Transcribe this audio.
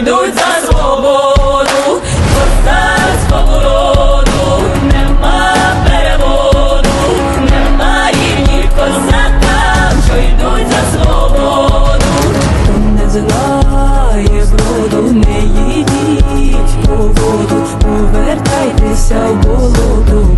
йдуть за свободу, козацького породу, нема переводу, нема рівні козака, що йдуть за свободу, не знає броду, не їдіть по воду, повертайтеся в болоту.